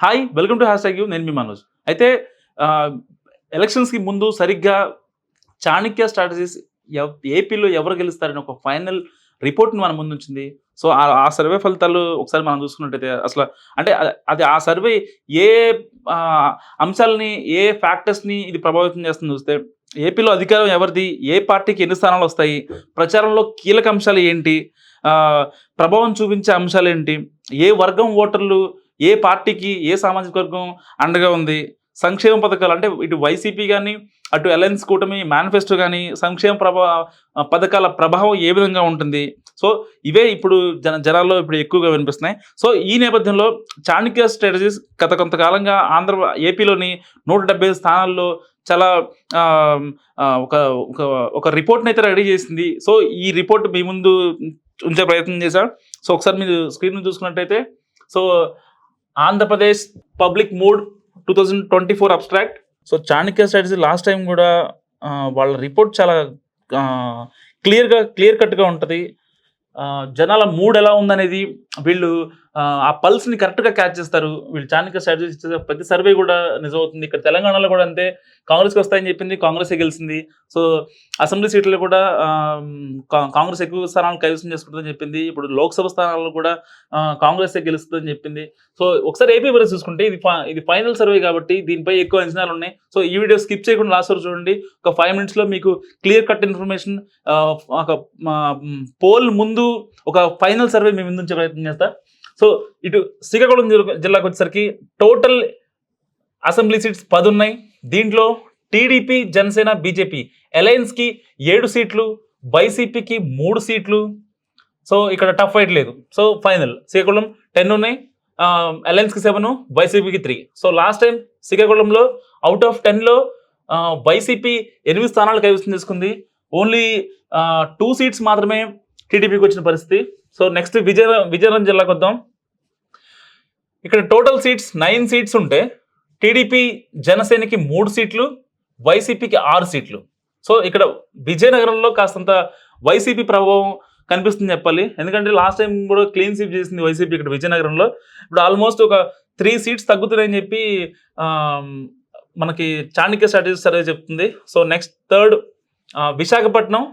Hi welcome to hash you. నేను మీ మనోజ్. అయితే ఎలక్షన్స్కి ముందు సరిగ్గా చాణక్య స్ట్రాటజీస్ ఎవ్- ఏపీలో ఎవరు గెలుస్తారని ఒక ఫైనల్ రిపోర్ట్ని మన ముందు ఉంచింది సో ఆ- సర్వే ఫలితాలు ఒకసారి మనం చూసుకున్నట్టయితే అసలు అంటే అది ఆ సర్వే ఏ అంశాలని ఏ ఫ్యాక్టర్స్ని ఇది ప్రభావితం చేస్తుంది చూస్తే ఏపీలో అధికారం ఎవరిది ఏ పార్టీకి ఎన్ని స్థానాలు వస్తాయి ప్రచారంలో కీలక అంశాలు ఏంటి ప్రభావం చూపించే అంశాలు ఏంటి ఏ వర్గం ఓటర్లు ఏ పార్టీకి ఏ సామాజిక వర్గం అండగా ఉంది? సంక్షేమ పథకాలు అంటే ఇటు వైసీపీ కానీ అటు అలయన్స్ కూటమి మేనిఫెస్టో కానీ సంక్షేమ ప్రభా పథకాల ప్రభావం ఏ విధంగా ఉంటుంది? సో ఇవే ఇప్పుడు జన జనాల్లో ఇప్పుడు ఎక్కువగా వినిపిస్తున్నాయి. సో ఈ నేపథ్యంలో చాణక్య స్ట్రాటజీస్ గత కొంతకాలంగా ఆంధ్ర ఏపీలోని నూట డెబ్బై స్థానాల్లో చాలా ఒక ఒక ఒక రిపోర్ట్ని అయితే రెడీ చేసింది. సో ఈ రిపోర్ట్ మీ ముందు ఉంచే ప్రయత్నం చేశా. సో ఒకసారి మీరు స్క్రీన్ చూసుకున్నట్టయితే so Andhra Pradesh public mood two thousand twenty four abstract so Chanakya strategy last time కూడా వాళ్ళ రిపోర్ట్ చాలా క్లియర్గా క్లియర్ కట్గా ఉంటుంది. జనాల మూడ్ ఎలా ఉందనేది వీళ్ళు ఆ, పల్స్ని కరెక్ట్గా క్యాచ్ చేస్తారు. వీళ్ళు చాణక్య స్ట్రాటజీ ఇచ్చే ప్రతి సర్వే కూడా నిజమవుతుంది. ఇక్కడ తెలంగాణలో కూడా అంతే. కాంగ్రెస్కి వస్తాయని చెప్పింది కాంగ్రెసే గెలిచింది సో అసెంబ్లీ సీట్లు కూడా కా- కాంగ్రెస్ ఎక్కువ స్థానాలు కైవసం చేసుకుంటుందని చెప్పింది. ఇప్పుడు లోక్సభ స్థానాల్లో కూడా కాంగ్రెసే గెలుస్తుందని చెప్పింది. సో ఒకసారి ఏపీ వరకు చూసుకుంటే ఇది ఇది ఫైనల్ సర్వే కాబట్టి దీనిపై ఎక్కువ అంచనాలు ఉన్నాయి. సో ఈ వీడియో స్కిప్ చేయకుండా లాస్ట్ వరకు చూడండి. ఒక ఫైవ్ మినిట్స్లో మీకు క్లియర్ కట్ ఇన్ఫర్మేషన్ ఒక పోల్ ముందు ఒక ఫైనల్ సర్వే మేము ముందుంచే ప్రయత్నం చేస్తా. సో ఇటు శ్రీకాకుళం జిల్లా- జిల్లాకు వచ్చేసరికి టోటల్ అసెంబ్లీ సీట్స్ పది ఉన్నాయి దీంట్లో టీడీపీ జనసేన బీజేపీ అలయన్స్కి ఏడు సీట్లు వైసీపీకి మూడు సీట్లు. సో ఇక్కడ టఫ్ ఫైట్ లేదు. సో ఫైనల్ శ్రీకాకుళం టెన్ ఉన్నాయి. అలయన్స్కి సెవెన్ వైసీపీకి త్రీ. సో లాస్ట్ టైం శ్రీకాకుళంలో అవుట్ ఆఫ్ టెన్లో వైసీపీ ఎనిమిది స్థానాలు కైవసం చేసుకుంది. ఓన్లీ టూ సీట్స్ మాత్రమే టీడీపీకి వచ్చిన పరిస్థితి. సో నెక్స్ట్ విజయ విజయనగరం జిల్లాకు వద్దాం. ఇక్కడ టోటల్ సీట్స్ నైన్ సీట్స్ ఉంటే టీడీపీ జనసేనకి మూడు సీట్లు వైసీపీకి ఆరు సీట్లు. సో ఇక్కడ విజయనగరంలో కాస్తంత వైసీపీ ప్రభావం కనిపిస్తుంది చెప్పాలి. ఎందుకంటే లాస్ట్ టైం కూడా క్లీన్ స్వీప్ చేసింది వైసీపీ ఇక్కడ విజయనగరంలో. ఇప్పుడు ఆల్మోస్ట్ ఒక త్రీ సీట్స్ తగ్గుతున్నాయని చెప్పి మనకి చాణక్య స్ట్రాటజీ సర్వే చెప్తుంది. So next third Visakhapatnam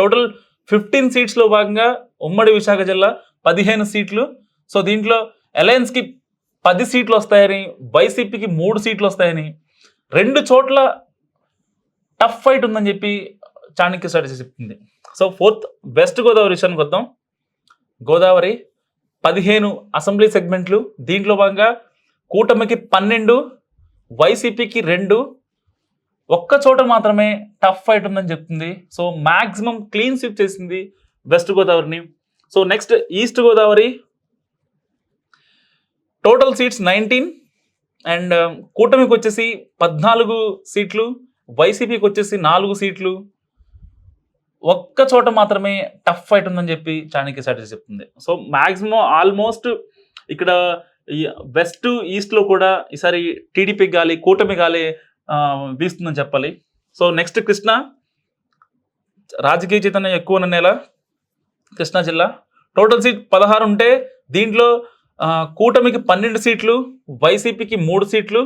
total fifteen సీట్స్లో భాగంగా ఉమ్మడి విశాఖ జిల్లా పదిహేను సీట్లు. సో దీంట్లో అలయన్స్కి పది సీట్లు వస్తాయని వైసీపీకి మూడు సీట్లు వస్తాయని రెండు చోట్ల టఫ్ ఫైట్ ఉందని చెప్పి చాణక్య స్ట్రాటజీ చెప్తుంది సో ఫోర్త్ వెస్ట్ గోదావరి విషయానికి వద్దాం. గోదావరి పదిహేను అసెంబ్లీ సెగ్మెంట్లు. దీంట్లో భాగంగా కూటమికి పన్నెండు వైసీపీకి రెండు ఒక్క చోట మాత్రమే టఫ్ ఫైట్ ఉందని చెప్తుంది. సో మ్యాక్సిమం క్లీన్ స్విప్ చేసింది west గోదావరిని so next east Godavari total seats nineteen and కూటమికి వచ్చేసి పద్నాలుగు సీట్లు వైసీపీకి వచ్చేసి నాలుగు సీట్లు. ఒక్క చోట మాత్రమే టఫ్ ఫైట్ ఉందని చెప్పి చాణక్య స్ట్రాటజీ చెప్తుంది. సో మ్యాక్సిమం ఆల్మోస్ట్ ఇక్కడ వెస్ట్ ఈస్ట్లో కూడా ఈసారి టీడీపీకి గాలి కూటమి గాలి వీస్తుందని చెప్పాలి. So next Krishna. రాజకీయ చైతన్యం ఎక్కువ ఉన్న నెల కృష్ణా జిల్లా. టోటల్ సీట్ పదహారు ఉంటే దీంట్లో కూటమికి పన్నెండు సీట్లు వైసీపీకి మూడు సీట్లు.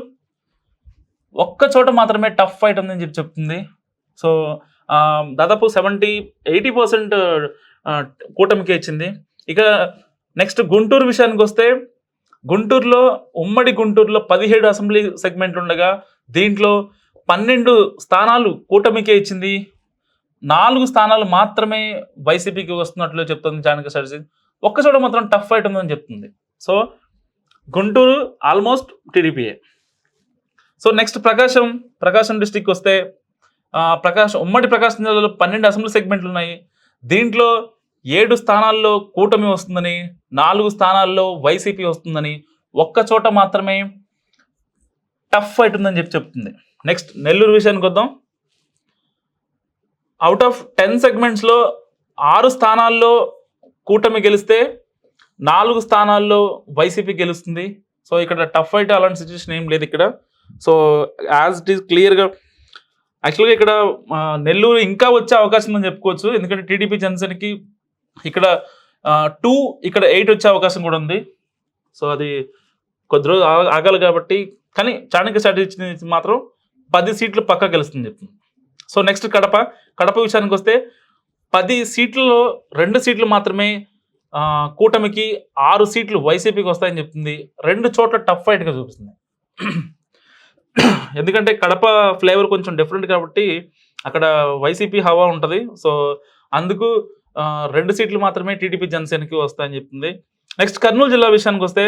ఒక్క చోట మాత్రమే టఫ్ ఫైట్ ఉందని చెప్పి చెప్తుంది. సో దాదాపు సెవెంటీ ఎయిటీ పర్సెంట్ కూటమికి ఇచ్చింది. ఇక నెక్స్ట్ గుంటూరు విషయానికి వస్తే గుంటూరులో ఉమ్మడి గుంటూరులో పదిహేడు అసెంబ్లీ సెగ్మెంట్లు ఉండగా దీంట్లో పన్నెండు స్థానాలు కూటమికే ఇచ్చింది. నాలుగు స్థానాలు మాత్రమే వైసీపీకి వస్తున్నట్లు చెప్తుంది చాణక్య స్ట్రాటజీ ఒక్క చోట మాత్రం టఫ్ ఫైట్ ఉందని చెప్తుంది. So Guntur almost టీడీపీఏ so next Prakasam Prakasam district వస్తే ప్రకాశం ఉమ్మడి ప్రకాశం జిల్లాలో పన్నెండు అసెంబ్లీ సెగ్మెంట్లు ఉన్నాయి. దీంట్లో ఏడు స్థానాల్లో కూటమి వస్తుందని నాలుగు స్థానాల్లో వైసీపీ వస్తుందని ఒక్క చోట మాత్రమే టఫ్ ఫైట్ ఉందని చెప్పి చెప్తుంది. నెక్స్ట్ నెల్లూరు విషయానికి వద్దాం. అవుట్ ఆఫ్ టెన్ సెగ్మెంట్స్లో ఆరు స్థానాల్లో కూటమి గెలిస్తే నాలుగు స్థానాల్లో వైసీపీ గెలుస్తుంది. సో ఇక్కడ టఫ్ ఫైట్ అలాంటి సిచ్యువేషన్ ఏం లేదు ఇక్కడ. సో యాజ్ ఇట్ ఈస్ క్లియర్గా యాక్చువల్గా ఇక్కడ నెల్లూరు ఇంకా వచ్చే అవకాశం ఉందని చెప్పుకోవచ్చు. ఎందుకంటే టీడీపీ జనసేనకి ఇక్కడ టూ ఇక్కడ ఎయిట్ వచ్చే అవకాశం కూడా ఉంది. సో అది కొద్ది రోజులు ఆగాలి కాబట్టి కానీ చాణక్య స్ట్రాటజీ మాత్రం పది సీట్లు పక్కా గెలుస్తుంది చెప్తుంది. సో నెక్స్ట్ కడప కడప విషయానికి వస్తే పది సీట్లలో రెండు సీట్లు మాత్రమే కూటమికి ఆరు సీట్లు వైసీపీకి వస్తాయని చెప్తుంది. రెండు చోట్ల టఫ్ ఫైట్గా చూపిస్తుంది. ఎందుకంటే కడప ఫ్లేవర్ కొంచెం డిఫరెంట్ కాబట్టి అక్కడ వైసీపీ హవా ఉంటుంది. సో అందుకు రెండు సీట్లు మాత్రమే టీడీపీ జనసేనకి వస్తాయని చెప్తుంది. నెక్స్ట్ కర్నూలు జిల్లా విషయానికి వస్తే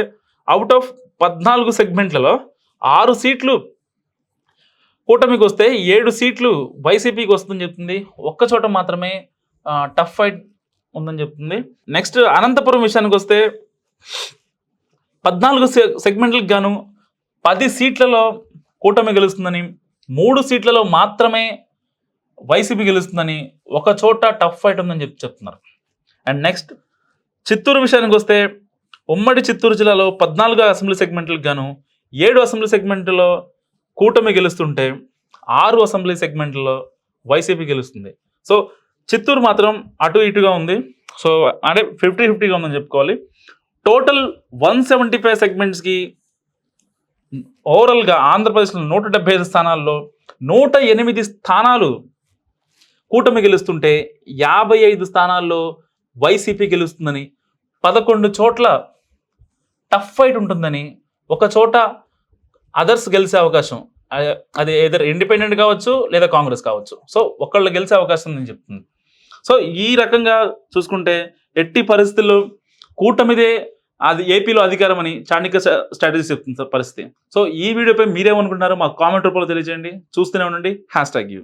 అవుట్ ఆఫ్ పద్నాలుగు సెగ్మెంట్లలో ఆరు సీట్లు కూటమికి వస్తే ఏడు సీట్లు వైసీపీకి వస్తుందని చెప్తుంది. ఒక్క చోట మాత్రమే టఫ్ ఫైట్ ఉందని చెప్తుంది. నెక్స్ట్ అనంతపురం విషయానికి వస్తే పద్నాలుగు సెగ్మెంట్లకు గాను పది సీట్లలో కూటమి గెలుస్తుందని మూడు సీట్లలో మాత్రమే వైసీపీ గెలుస్తుందని ఒక చోట టఫ్ ఫైట్ ఉందని చెప్పి చెప్తున్నారు. అండ్ నెక్స్ట్ చిత్తూరు విషయానికి వస్తే ఉమ్మడి చిత్తూరు జిల్లాలో పద్నాలుగు అసెంబ్లీ సెగ్మెంట్లకు గాను ఏడు అసెంబ్లీ సెగ్మెంట్లో కూటమి గెలుస్తుంటే ఆరు అసెంబ్లీ సెగ్మెంట్లో వైసీపీ గెలుస్తుంది. సో చిత్తూరు మాత్రం అటు ఇటుగా ఉంది. సో అంటే ఫిఫ్టీ ఫిఫ్టీగా ఉందని చెప్పుకోవాలి. టోటల్ వన్ సెవెంటీ ఫైవ్ సెగ్మెంట్స్కి ఓవరాల్గా ఆంధ్రప్రదేశ్లో నూట డెబ్బై ఐదు స్థానాల్లో నూట ఎనిమిది స్థానాలు కూటమి గెలుస్తుంటే యాభై ఐదు స్థానాల్లో వైసీపీ గెలుస్తుందని పదకొండు చోట్ల టఫ్ ఫైట్ ఉంటుందని ఒక చోట అదర్స్ గెలిచే అవకాశం. అది ఏదర్ ఇండిపెండెంట్ కావచ్చు లేదా కాంగ్రెస్ కావచ్చు. సో ఒకళ్ళు గెలిచే అవకాశం నేను చెప్తుంది. సో ఈ రకంగా చూసుకుంటే ఎట్టి పరిస్థితుల్లో కూటమిదే అది ఏపీలో అధికారం అని చాణిక్య స్ట్రాటజీ చెప్తుంది సార్ పరిస్థితి. సో ఈ వీడియోపై మీరేమనుకుంటున్నారో మాకు కామెంట్ రూపంలో తెలియజేయండి. చూస్తూనే ఉండండి. Hash tag you